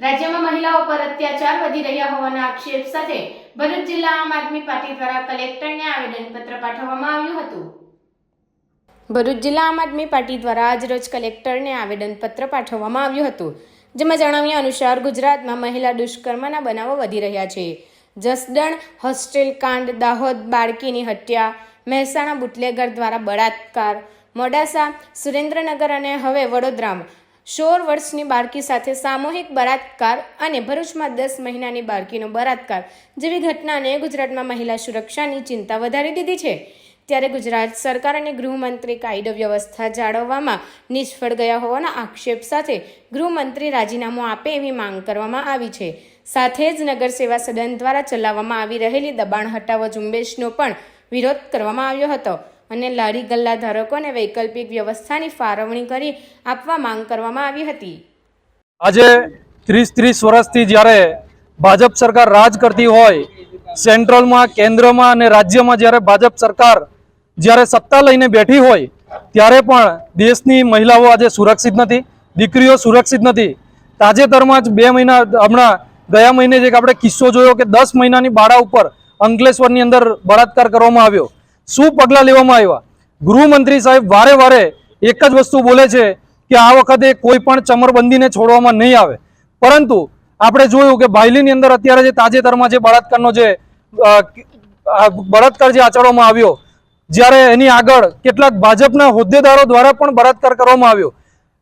રાજ્યમાં મહિલાઓ પર અત્યાચાર વધી રહ્યા હોવાના આક્ષેપ સાથે ભરૂચ જિલ્લા આમ આદમી પાર્ટી દ્વારા કલેક્ટરને આવેદનપત્ર પાઠવવામાં આવ્યું હતું. ભરૂચ જિલ્લા આમ આદમી પાર્ટી દ્વારા આજરોજ કલેક્ટરને આવેદનપત્ર પાઠવવામાં આવ્યું હતું, જેમાં જણાવ્યા અનુસાર ગુજરાતમાં મહિલા દુષ્કર્મના બનાવો વધી રહ્યા છે. જસદણ હોસ્ટેલ કાંડ દાહોદ બાળકીની હત્યા, મહેસાણા બુટલેગર દ્વારા બળાત્કાર, મોડાસા, સુરેન્દ્રનગર અને હવે વડોદરામાં સોળ વર્ષની બાળકી સાથે સામૂહિક બળાત્કાર અને ભરૂચમાં દસ મહિનાની બાળકીનો બળાત્કાર જેવી ઘટનાને ગુજરાતમાં મહિલા સુરક્ષાની ચિંતા વધારી દીધી છે. ત્યારે ગુજરાત સરકાર અને ગૃહમંત્રી કાયદો વ્યવસ્થા જાળવવામાં નિષ્ફળ ગયા હોવાના આક્ષેપ સાથે ગૃહમંત્રી રાજીનામું આપે એવી માંગ કરવામાં આવી છે. સાથે જ નગર સેવા સદન દ્વારા ચલાવવામાં આવી રહેલી દબાણ હટાવો ઝુંબેશનો પણ વિરોધ કરવામાં આવ્યો હતો. અને લારી ગલ્લા ધારકોને વૈકલ્પિક વ્યવસ્થાની ફાળવણી કરી આપવા માંગ કરવામાં આવી હતી. આજે ત્રીસ ત્રીસ વર્ષથી જ્યારે ભાજપ સરકાર રાજ કરતી હોય, સેન્ટ્રલમાં, કેન્દ્રમાં અને રાજ્યમાં જ્યારે ભાજપ સરકાર જ્યારે સત્તા લઈને બેઠી હોય, ત્યારે પણ દેશની મહિલાઓ આજે સુરક્ષિત નથી, દીકરીઓ સુરક્ષિત નથી. તાજેતરમાં જ બે મહિના, હમણાં ગયા મહિને જ એક આપણે કિસ્સો જોયો કે દસ મહિનાની બાળા ઉપર અંકલેશ્વરની અંદર બળાત્કાર કરવામાં આવ્યો. શું પગલાં લેવામાં આવ્યા? ગૃહમંત્રી સાહેબ વારે વારે એક જ વસ્તુ બોલે છે કે આ વખતે કોઈ પણ ચમરબંધીને છોડવામાં નહીં આવે. પરંતુ આપણે જોયું કે ભાઈલીની અંદર અત્યારે જે તાજેતરમાં જે બળાત્કારનો જે બળાત્કાર જે આચરવામાં આવ્યો, જ્યારે એની આગળ કેટલાક ભાજપના હોદ્દેદારો દ્વારા પણ બળાત્કાર કરવામાં આવ્યો.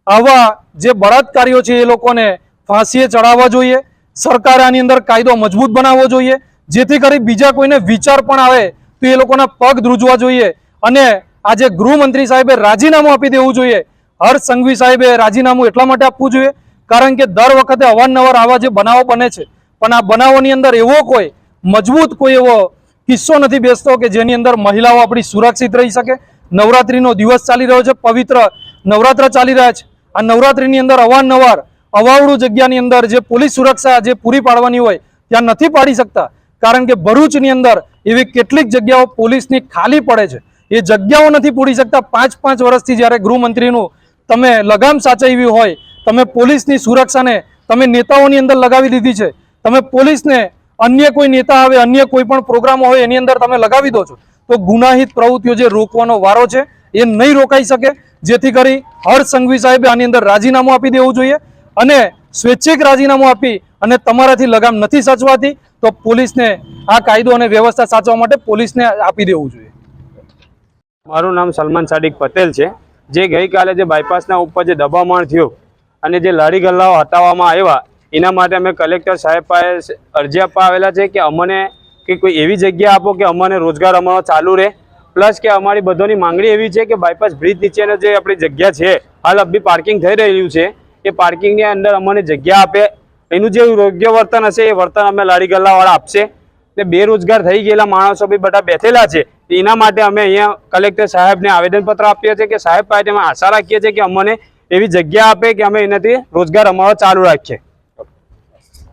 આવા જે બળાત્કારીઓ છે એ લોકોને ફાંસીએ ચડાવવા જોઈએ, સરકારે આની અંદર કાયદો મજબૂત બનાવવો જોઈએ, જેથી કરી બીજા કોઈને વિચાર પણ આવે તો એ લોકોના પગ ધ્રુજવા જોઈએ અને આજે ગૃહમંત્રી સાહેબે રાજીનામું આપી દેવું જોઈએ. હર્ષ સંઘવી સાહેબે રાજીનામું એટલા માટે આપવું જોઈએ, કારણ કે દર વખતે અવારનવાર આવા જે બનાવો બને છે. પણ આ બનાવોની અંદર એવો કોઈ મજબૂત કોઈ એવો કિસ્સો નથી બેસતો કે જેની અંદર મહિલાઓ આપણી સુરક્ષિત રહી શકે. નવરાત્રીનો દિવસ ચાલી રહ્યો છે, પવિત્ર નવરાત્ર ચાલી રહ્યા છે. આ નવરાત્રીની અંદર અવારનવાર અવાવડું જગ્યાની અંદર જે પોલીસ સુરક્ષા જે પૂરી પાડવાની હોય, ત્યાં નથી પાડી શકતા. કારણ કે ભરૂચની અંદર એવી કેટલીક જગ્યાઓ પોલીસની ખાલી પડે છે. એ જગ્યાઓ નથી પૂરી શકતા. પાંચ પાંચ વર્ષથી જ્યારે ગૃહમંત્રીનું તમે લગામ સાચવી હોય, તમે પોલીસની સુરક્ષાને તમે નેતાઓની અંદર લગાવી દીધી છે. તમે પોલીસને અન્ય કોઈ નેતા આવે, અન્ય કોઈ પણ પ્રોગ્રામો હોય, એની અંદર તમે લગાવી દો છો. તો ગુનાહિત પ્રવૃત્તિઓ જે રોકવાનો વારો છે, એ નહીં રોકાઈ શકે. જેથી કરી હર્ષ સંઘવી સાહેબે આની અંદર રાજીનામું આપી દેવું જોઈએ. અને સ્વૈચ્છિક રાજીનામું આપી અને તમારાથી લગામ નથી સાચવાતી, તો પોલીસને આ કાયદો અને વ્યવસ્થા સાચવા માટે પોલીસને આપી દેવું જોઈએ. મારું નામ સલમાન સાડિક પટેલ છે. જે ગઈકાલે જે બાયપાસના ઉપર જે દબામણ થયું અને જે લારી ગલ્લાઓ હટાવવામાં આવ્યા, એના માટે અમે કલેક્ટર સાહેબ પાસે અરજી આપવા આવેલા છે કે અમને કે કોઈ એવી જગ્યા આપો કે અમને રોજગાર અમારો ચાલુ રહે. પ્લસ કે અમારી બધાની માંગણી એવી છે કે બાયપાસ બ્રિજ નીચેનો જે આપણી જગ્યા છે, હાલ અભી પાર્કિંગ થઈ રહ્યું છે. એ પાર્કિંગની અંદર અમને જગ્યા આપે. એનું જે યોગ્ય વર્તન હશે, એ વર્તન અમે લારી ગલ્લાવાળા આપશે. ને બેરોજગાર થઈ ગયેલા માણસો બી બધા બેઠેલા છે. એના માટે અમે અહીંયા કલેક્ટર સાહેબને આવેદનપત્ર આપીએ છીએ કે સાહેબ પાસે અમે આશા રાખીએ છીએ કે અમને એવી જગ્યા આપે કે અમે એનાથી રોજગાર અમારો ચાલુ રાખીએ.